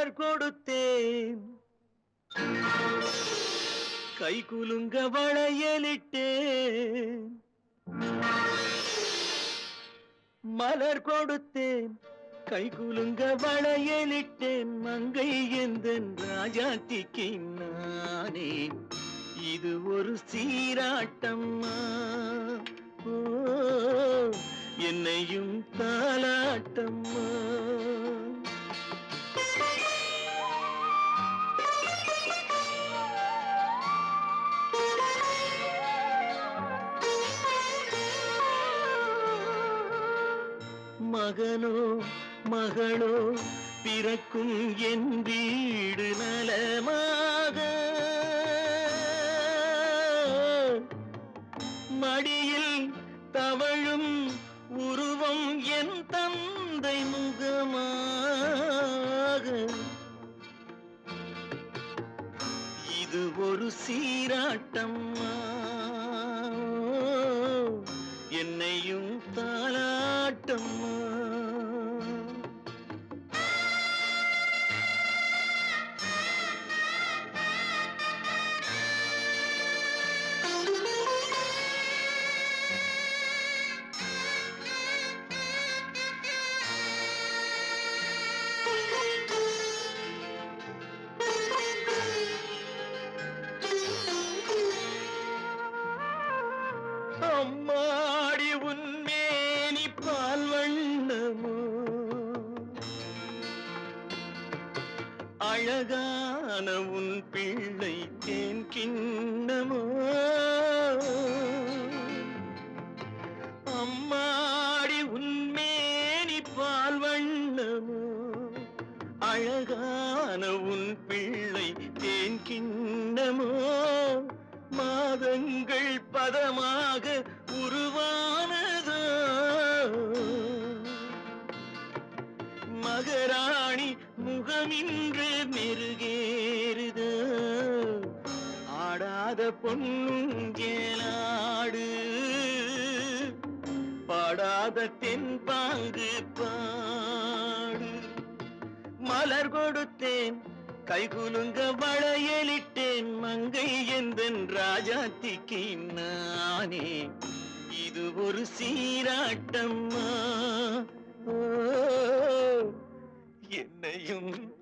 மலர் கொடுத்தேன். கை குலுங்க வளையலிட்டேன். மலர் கொடுத்தேன். கை குலுங்க வளையலிட்டேன். மங்கை எந்தன் ராஜாத்திக்கு நானே. இது ஒரு சீராட்டம்மா. என்னையும் தாலாட்டம்மா மகனோ மகளோ பிறக்கும் என் வீடு நலமாக. மடியில் தவழும் உருவம் என் தந்தை முகமாக. இது ஒரு சீராட்டம்மா. என்னையும் தாளாட்டம்மா. அம்மாடி உன்மேனி பால் வண்ணமோ? அழகான உன் பிள்ளை தேன் கிண்ணமோ? அம்மாடி உன்மேனி பால் வண்ணமோ? அழகான உன் பிள்ளை தேன் கிண்ணமோ? மாதங்கள் பதமா உருவாக உருவானதோ. மகராணி முகமின்று மெருகேறுதோ. ஆடாத பொன்னுங்கேலாடு பாடாத தென்பாங்கு பாடு. மலர் கொடுத்தேன் கைகுலுங்க வளையலிட்டேன் மங்கை எந்தன் ராஜாத்திக்கு நானே. இது ஒரு சீராட்டம்மா. என்னையும்